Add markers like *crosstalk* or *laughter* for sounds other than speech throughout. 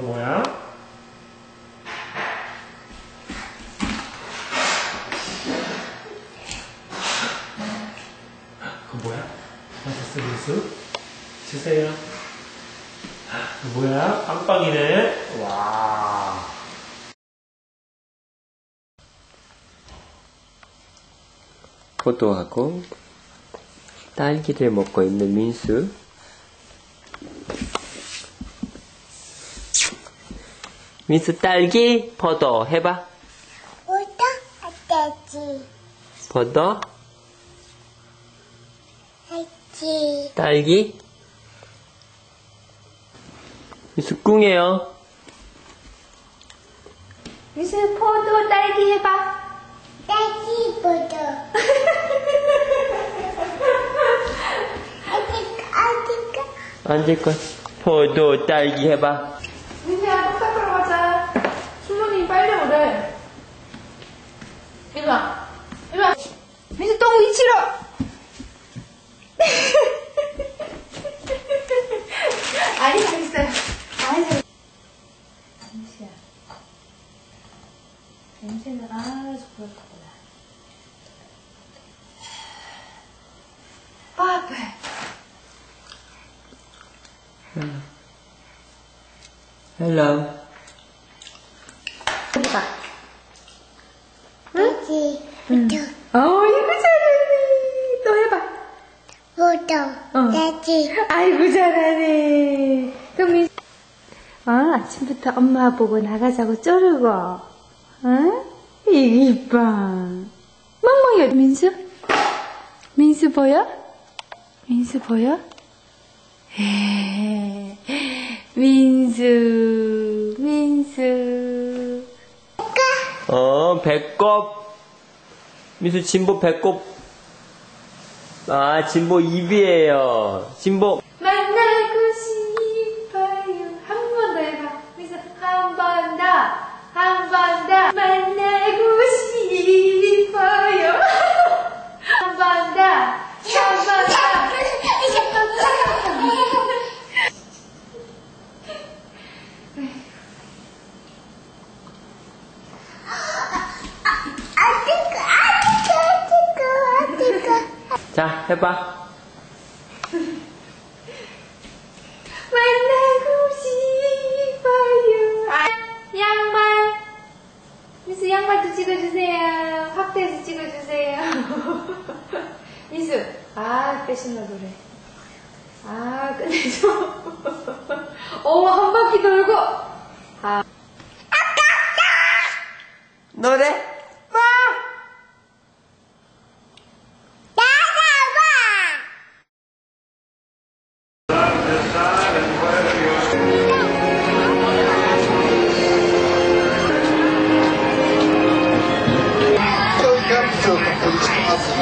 뭐야? 그 뭐야? 마사스 민수? 주세요. 그 뭐야? 빵빵이네. 와. 포도하고 딸기를 먹고 있는 민수. 민수 딸기 포도 해봐. 오다 아따지 포도 하지 딸기. 민수 꿍해요. 미스 포도 딸기 해봐. 딸기 보도 *laughs* 아직 아직 앉을 거. 포도 딸기 해봐. 민수야 떡 닦으러 가자. 수문이 빨리 오래. 이리 와. 이리 와. 민수 똥 위치로. *laughs* 아니 잘했어요. 아니 잘. 민수야. 냄새는 아주 그렇구나. 빠빠. 헬로. 딸기 보도 어, 이거 잘하네. 또 해봐. 보도 어. 딸기 아이고, 잘하네. 그럼 민 어, 아침부터 엄마 보고 나가자고 쪼르고. 어? 이거 이뻐. 멍멍이 민수? 민수 보여? 민수 보여? 에 민수, 민수. 어, 배꼽. 민수 진보 배꼽. 아, 진보 입이에요. 진보. 만나고 싶어요. 한 번 더 해봐. 민수, 한 번 더. 한 번 더. 만나고 싶어요. 한 번 더. 한 번 더. 아직 아직 아직 아직 자, 해봐. *laughs* 만나고 싶어요. 아, 양말. 미스 양말도 찍어주세요. 확대해서 찍어주세요. *laughs* 미스, 아, 패셔너 노래. 아, 끝내줘. *laughs* 오, 한 바퀴 돌고. 아, 노래.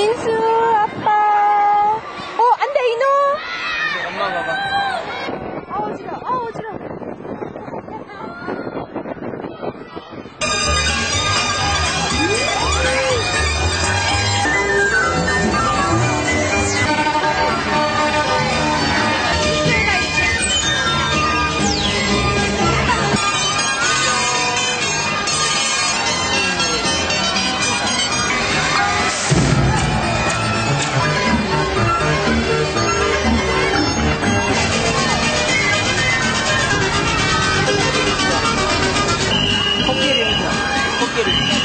您是 get it.